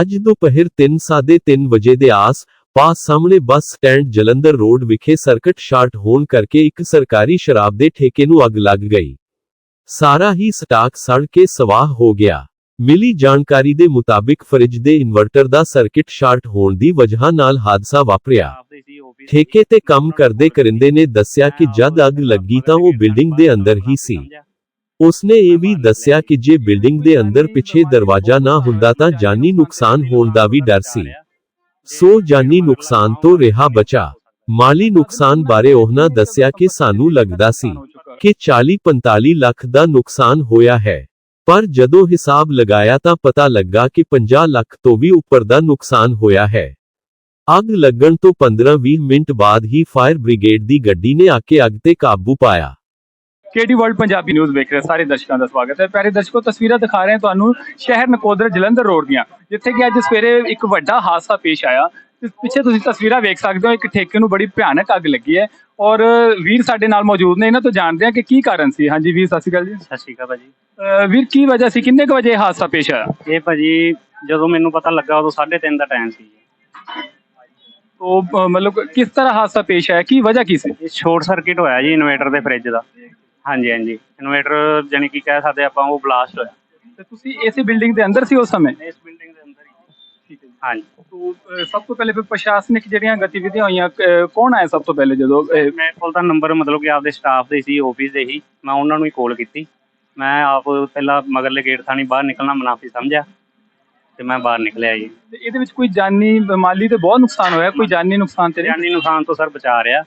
ਅੱਜ ਦੁਪਹਿਰ 3:30 ਵਜੇ ਦੇ ਆਸ ਪਾਸ ਸਾਹਮਣੇ ਬੱਸ ਸਟੈਂਡ ਜਲੰਧਰ ਰੋਡ ਵਿਖੇ ਸਰਕਟ ਸ਼ਾਰਟ ਹੋਣ ਕਰਕੇ ਇੱਕ ਸਰਕਾਰੀ ਸ਼ਰਾਬ ਦੇ ਠੇਕੇ ਨੂੰ ਅੱਗ ਲੱਗ ਗਈ। ਸਾਰਾ ਹੀ ਸਟਾਕ ਸੜ ਕੇ ਸਵਾਹ ਹੋ ਗਿਆ। ਮਿਲੀ ਜਾਣਕਾਰੀ ਦੇ ਮੁਤਾਬਿਕ ਫਰਿੱਜ ਦੇ ਇਨਵਰਟਰ ਦਾ ਸਰਕਟ ਸ਼ਾਰਟ ਹੋਣ ਦੀ ਵਜ੍ਹਾ ਨਾਲ ਹਾਦਸਾ ਵਾਪਰਿਆ। ਠੇਕੇ ਤੇ ਕੰਮ ਕਰਦੇ ਕਰਿੰਦੇ ਨੇ ਦੱਸਿਆ ਕਿ ਜਦ ਅੱਗ ਲੱਗੀ ਤਾਂ ਉਹ ਬਿਲਡਿੰਗ ਦੇ ਅੰਦਰ ਹੀ ਸੀ। ਉਸਨੇ ਇਹ ਵੀ ਦੱਸਿਆ ਕਿ ਜੇ ਬਿਲਡਿੰਗ ਦੇ ਅੰਦਰ ਪਿੱਛੇ ਦਰਵਾਜ਼ਾ ਨਾ ਹੁੰਦਾ ਤਾਂ ਜਾਨੀ ਨੁਕਸਾਨ ਹੋਣ ਦਾ ਵੀ ਡਰ ਸੀ। ਸੋ ਜਾਨੀ ਨੁਕਸਾਨ ਤੋਂ ਰਿਹਾ ਬਚਾ। ਮਾਲੀ ਨੁਕਸਾਨ ਬਾਰੇ ਉਹਨਾਂ ਦੱਸਿਆ ਕਿ ਸਾਨੂੰ ਲੱਗਦਾ ਸੀ ਕਿ 40-45 ਲੱਖ ਦਾ ਨੁਕਸਾਨ ਹੋਇਆ ਹੈ। ਪਰ ਜਦੋਂ ਹਿਸਾਬ ਲਗਾਇਆ ਤਾਂ ਪਤਾ ਲੱਗਾ ਕਿ 50 ਲੱਖ ਤੋਂ ਵੀ ਉੱਪਰ ਦਾ ਨੁਕਸਾਨ ਹੋਇਆ ਹੈ। ਅੱਗ ਲੱਗਣ ਤੋਂ 15-20 ਮਿੰਟ ਬਾਅਦ ਹੀ ਫਾਇਰ ਬ੍ਰਿਗੇਡ ਦੀ ਗੱਡੀ ਨੇ ਆ ਕੇ ਅੱਗ ਤੇ ਕਾਬੂ ਪਾਇਆ। ਕੇਡੀ ਵਰਲਡ ਪੰਜਾਬੀ ਨਿਊਜ਼ ਵੇਖ ਰਹੇ ਸਾਰੇ ਦਰਸ਼ਕਾਂ ਦਾ ਸਵਾਗਤ ਹੈ। ਪਿਆਰੇ ਦਰਸ਼ਕੋ ਤਸਵੀਰਾਂ ਦਿਖਾ ਰਹੇ ਹਾਂ ਤੁਹਾਨੂੰ ਸ਼ਹਿਰ ਨਕੋਦਰ ਜਲੰਧਰ ਰੋਡ ਦੀਆਂ ਜਿੱਥੇ ਕਿ ਅੱਜ ਸਵੇਰੇ ਇੱਕ ਵੱਡਾ ਹਾਦਸਾ ਪੇਸ਼ ਆਇਆ। ਪਿੱਛੇ ਤੁਸੀਂ ਤਸਵੀਰਾਂ ਵੇਖ ਸਕਦੇ ਹੋ ਇੱਕ ਠੇਕੇ ਨੂੰ ਬੜੀ ਭਿਆਨਕ ਅੱਗ ਲੱਗੀ ਹੈ ਔਰ ਵੀਰ ਸਾਡੇ ਨਾਲ ਮੌਜੂਦ ਨੇ ਇਹਨਾਂ ਤੋਂ ਜਾਣਦੇ ਹਾਂ ਕਿ ਕੀ ਕਾਰਨ ਸੀ। ਹਾਂਜੀ ਵੀਰ ਸਤਿ ਸ਼੍ਰੀ ਅਕਾਲ ਜੀ। ਸਤਿ ਸ਼੍ਰੀ ਅਕਾਲ ਭਾਜੀ। ਵੀਰ ਕੀ ਵਜ੍ਹਾ ਸੀ? ਕਿੰਨੇ ਕੁ ਵਜੇ ਹਾਦਸਾ ਪੇਸ਼ ਆਇਆ? ਇਹ ਭਾਜੀ ਜਦੋਂ ਮੈਨੂੰ ਪਤਾ ਲੱਗਾ ਉਦੋਂ 3:30 ਦਾ ਟਾਈਮ ਸੀ। ਤੋਂ ਮਤਲਬ ਕਿਸ ਤਰ੍ਹਾਂ ਹਾਦਸਾ ਪੇਸ਼ ਆਇਆ? ਕੀ ਵਜ੍ਹਾ ਕੀ ਸੀ? ਇਹ ਸ਼ਾਰਟ ਸਰਕਟ ਹੋਇਆ ਜੀ ਇਨਵੇਟਰ ਦੇ ਫ੍ਰਿਜ ਦਾ। ਹਾਂਜੀ ਹਾਂਜੀ। ਇਨਵੇਟਰ ਜਾਨੀ ਕਿ ਕਹਿ ਸਕਦੇ ਆਪਾਂ ਉਹ ਬਲਾਸਟ ਹੋਇਆ। ਤੇ ਤੁਸੀਂ ਇਸੇ ਬਿਲਡਿੰਗ ਦੇ ਅੰਦਰ ਸੀ ਉਸ ਸਮੇਂ? ਇਸ ਬਿਲਡਿੰਗ ਦੇ ਅੰਦਰ ਹੀ। ਠੀਕ ਹੈ ਜੀ। ਹਾਂਜੀ। ਤੋਂ ਸਭ ਤੋਂ ਪਹਿਲੇ ਫਿਰ ਪ੍ਰਸ਼ਾਸਨਿਕ ਜਿਹੜੀਆਂ ਗਤੀਵਿਧੀਆਂ ਹੋਈਆਂ ਕੌਣ ਆਇਆ ਸਭ ਤੋਂ ਪਹਿਲੇ ਜਦੋਂ ਮੇਰੇ ਕੋਲ ਤਾਂ ਨੰਬਰ ਮਤਲਬ ਕਿ ਆਪਦੇ ਸਟਾਫ ਦੇ ਸੀ ਆਫਿਸ ਦੇ ਹੀ। ਮੈਂ ਉਹਨਾਂ ਨੂੰ ਹੀ ਕਾਲ ਕੀਤੀ। ਮੈਂ ਆਪ ਪਹਿਲਾਂ ਮਗਰਲੇ ਗੇਟ ਥਾਣੀ ਬਾਹਰ ਨਿਕਲਣਾ ਮੁਨਾਫੀ ਸਮਝਿਆ। ਤੇ ਮੈਂ ਬਾਹਰ ਨਿਕਲਿਆ ਜੀ। ਤੇ ਇਹਦੇ ਵਿੱਚ ਕੋਈ ਜਾਨੀ ਮਾਲੀ ਤੇ ਬਹੁਤ ਨੁਕਸਾਨ ਹੋਇਆ? ਕੋਈ ਜਾਨੀ ਨੁਕਸਾਨ ਤੇ ਨਹੀਂ? ਜਾਨੀ ਨੁਕਸਾਨ ਤੋਂ ਸਰ ਬਚਾ ਰਿਹਾ।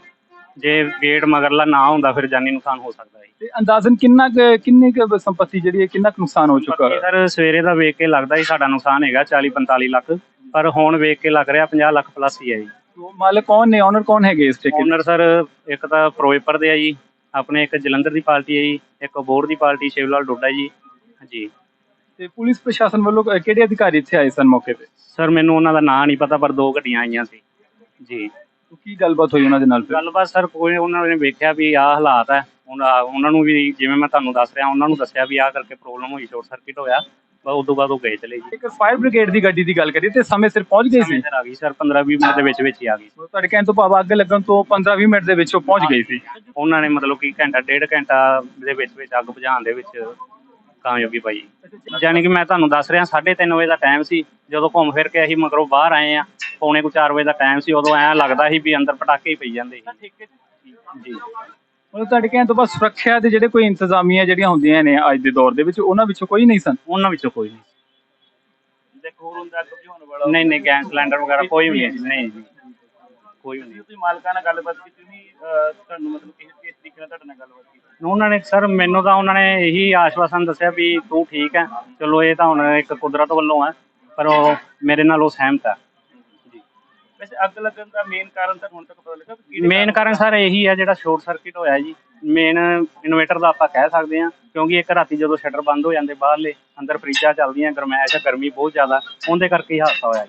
ਜੇ ਗੇਟ ਮਗਰਲਾ ਨਾ ਹੁੰਦਾ ਫਿਰ ਜਾਨੀ ਨੁਕਸਾਨ ਹੋ ਸਕਦਾ ਹੈ ਤੇ ਅੰਦਾਜ਼ਨ ਕਿੰਨਾ ਕੁ- ਕਿੰਨੀ ਕੁ ਸੰਪਤੀ ਜਿਹੜੀ ਹੈ ਕਿੰਨਾ ਕੁ ਨੁਕਸਾਨ ਹੋ ਚੁੱਕਾ ਬਾਕੀ ਹੈ? ਸਰ ਸਵੇਰੇ ਦਾ ਵੇਖ ਕੇ ਲੱਗਦਾ ਸੀ ਸਾਡਾ ਨੁਕਸਾਨ ਹੈਗਾ 40 45 ਲੱਖ। ਪਰ ਹੁਣ ਵੇਖ ਕੇ ਲੱਗ ਰਿਹਾ 50 ਲੱਖ ਪਲੱਸ ਹੀ ਹੈ ਜੀ। ਤੋ ਮਾਲਕ ਕੌਣ ਨੇ? ਓਨਰ ਕੌਣ ਹੈਗੇ ਇਸ ਠੇਕੇ ਦੇ? ਓਨਰ ਸਰ ਇੱਕ ਤਾਂ ਫਿਰੋਜ਼ਪੁਰ ਦੇ ਆ ਜੀ ਆਪਣੇ ਇੱਕ ਜਲੰਧਰ ਦੀ ਪਾਰਟੀ ਹੈ ਜੀ ਇੱਕ ਅਬੋਹਰ ਦੀ ਪਾਰਟੀ ਸ਼ਿਵਲਾਲ ਡੋਡਾ ਜੀ। ਜੀ ਤੇ ਪੁਲਿਸ ਪ੍ਰਸ਼ਾਸਨ ਵੱਲੋਂ ਕਿਹੜੇ ਅਧਿਕਾਰੀ ਇੱਥੇ ਆਏ ਸਨ ਮੌਕੇ ਤੇ? ਸਰ ਮੈਨੂੰ ਉਹਨਾਂ ਦਾ ਨਾਂ ਨਹੀਂ ਪਤਾ ਪਰ ਦੋ ਗੱਡੀਆਂ ਆਈਆਂ ਸੀ। ਜੀ। ਕੀ ਗੱਲਬਾਤ ਹੋਈ ਉਹਨਾਂ ਦੇ ਨਾਲ ਫਿਰ? ਗੱਲਬਾਤ ਸਰ ਕੋਈ ਉਹਨਾਂ ਨੇ ਵੇਖਿਆ ਵੀ ਆਹ ਹਾਲਾਤ ਹੈ ਉਹਨਾਂ ਉਹਨਾਂ ਨੂੰ ਵੀ ਜਿਵੇਂ ਮੈਂ ਤੁਹਾਨੂੰ ਦੱਸ ਰਿਹਾ ਉਹਨਾਂ ਨੂੰ ਦੱਸਿਆ ਵੀ ਆਹ ਕਰਕੇ ਪ੍ਰੋਬਲਮ ਹੋਈ ਸ਼ਾਰਟ ਸਰਕਟ ਹੋਇਆ ਬਸ ਉਦੋਂ ਬਾਅਦ ਉਹ ਗਏ ਚਲੇ ਜੀ। ਇੱਕ ਫਾਇਰ ਬ੍ਰਿਗੇਡ ਦੀ ਗੱਡੀ ਦੀ ਗੱਲ ਕਰੀਏ ਤੇ ਸਮੇਂ ਸਿਰ ਪਹੁੰਚ ਗਈ ਸੀ? ਸਰ ਆ ਗਈ ਸਰ 15 20 ਮਿੰਟ ਦੇ ਵਿੱਚ ਵਿੱਚ ਹੀ ਆ ਗਈ ਤੁਹਾਡੇ ਕਹਿਣ ਤੋਂ ਭਾਵ ਅੱਗ ਲੱਗਣ ਤੋਂ 15-20 ਮਿੰਟ ਦੇ ਵਿੱਚ ਉਹ ਪਹੁੰਚ ਗਈ ਸੀ? ਉਹਨਾਂ ਨੇ ਮਤਲਬ ਕਿ ਘੰਟਾ ਡੇਢ ਘੰਟਾ ਦੇ ਵਿੱਚ ਵਿੱਚ ਅੱਗ ਬੁਝਾਉਣ ਦੇ ਵਿੱਚ ਕਾਮਯਾਬੀ ਪਾਈ। ਯਾਨੀ ਕਿ ਮੈਂ ਤੁਹਾਨੂੰ ਦੱਸ ਰਿਹਾ 3:30 ਵਜੇ ਦਾ ਟਾਈਮ ਸੀ ਜਦੋਂ ਘੁੰਮ ਫਿਰ ਕੇ ਅਸੀਂ ਮਗਰੋਂ ਬਾਹਰ ਆਏ ਆ ਪੌਣੇ ਕੁ 4 ਵਜੇ ਦਾ ਟਾਈਮ ਸੀ ਉਦੋਂ ਐਂ ਲੱਗਦਾ ਸੀ ਵੀ ਅੰਦਰ ਪਟਾਕੇ ਹੀ ਪਈ ਜਾਂਦੇ ਸੀ। ਜੀ। ਮਤਲਬ ਤੁਹਾਡੇ ਕਹਿਣ ਤੋਂ ਬਾਅਦ ਸੁਰੱਖਿਆ ਦੇ ਜਿਹੜੇ ਕੋਈ ਇੰਤਜ਼ਾਮੀਆਂ ਜਿਹੜੀਆਂ ਹੁੰਦੀਆਂ ਨੇ ਅੱਜ ਦੇ ਦੌਰ ਦੇ ਵਿੱਚ ਉਹਨਾਂ ਵਿੱਚੋਂ ਕੋਈ ਨਹੀਂ ਸਨ? ਉਹਨਾਂ ਵਿੱਚੋਂ ਕੋਈ ਨਹੀਂ। ਨਹੀਂ ਨਹੀਂ ਗੈਸ ਸਿਲੰਡਰ ਵਗੈਰਾ ਕੋਈ ਵੀ ਨਹੀਂ ਨਹੀਂ ਜੀ ਕੋਈ ਨਹੀਂ। ਤੁਸੀਂ ਮਾਲਕਾਂ ਨਾਲ ਗੱਲਬਾਤ ਕੀਤੀ ਨਹੀਂ ਤੁਹਾਨੂੰ ਮਤਲਬ ਕਿਸ ਕਿਸ ਤਰੀਕੇ ਨਾਲ ਤੁਹਾਡੇ ਨਾਲ ਗੱਲਬਾਤ ਕੀਤੀ? ਉਹਨਾਂ ਨੇ ਸਰ ਮੈਨੂੰ ਤਾਂ ਉਹਨਾਂ ਨੇ ਇਹੀ ਆਸ਼ਵਾਸਨ ਦੱਸਿਆ ਵੀ ਤੂੰ ਠੀਕ ਹੈ। ਚਲੋ ਇਹ ਤਾਂ ਹੁਣ ਇੱਕ ਕੁਦਰਤ ਵੱਲੋਂ ਹੈ ਪਰ ਉਹ ਮੇਰੇ ਨਾਲ ਉਹ ਸਹਿਮਤ ਹੈ। ਵੈਸੇ ਅੱਗ ਲੱਗਣ ਦਾ ਮੇਨ ਕਾਰਨ ਤਾਂ ਹੁਣ ਤੱਕ ਪਤਾ ਲੱਗਾ ਕਿ ਮੇਨ ਕਾਰਨ ਸਰ ਇਹੀ ਹੈ ਜਿਹੜਾ ਸ਼ਾਰਟ ਸਰਕਟ ਹੋਇਆ ਜੀ। ਮੇਨ ਇਨਵੇਟਰ ਦਾ ਆਪਾਂ ਕਹਿ ਸਕਦੇ ਹਾਂ ਕਿਉਂਕਿ ਇੱਕ ਰਾਤੀ ਜਦੋਂ ਸ਼ਟਰ ਬੰਦ ਹੋ ਜਾਂਦੇ ਬਾਹਰਲੇ ਅੰਦਰ ਫਰਿੱਜਾਂ ਚੱਲਦੀਆਂ ਗਰਮੈਸ਼ ਗਰਮੀ ਬਹੁਤ ਜ਼ਿਆਦਾ ਉਹਦੇ ਕਰਕੇ ਹੀ ਹਾਦਸਾ ਹੋਇਆ